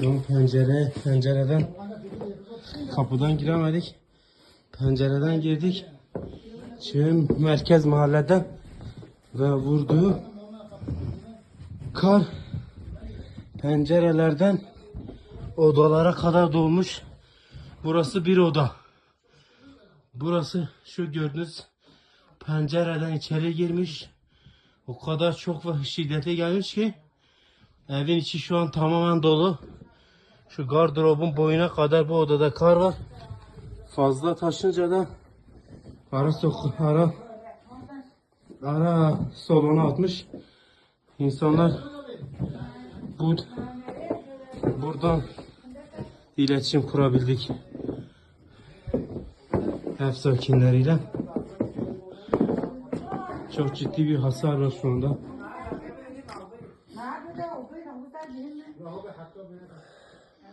Ama pencere, pencereden kapıdan giremedik. Pencereden girdik. Şimdi merkez mahalleden ve vurduğu kar pencerelerden odalara kadar dolmuş. Burası bir oda. Burası şu gördüğünüz pencereden içeri girmiş. O kadar çok ve şiddete gelmiş ki evin içi şu an tamamen dolu. Şu gardırobun boyuna kadar bu odada kar var. Fazla taşınca da ara sok ara ara salona atmış. İnsanlar bu buradan iletişim kurabildik. Ev sakinleriyle. Çok ciddi bir hasar var şu anda. 拿出来，我背上不干净。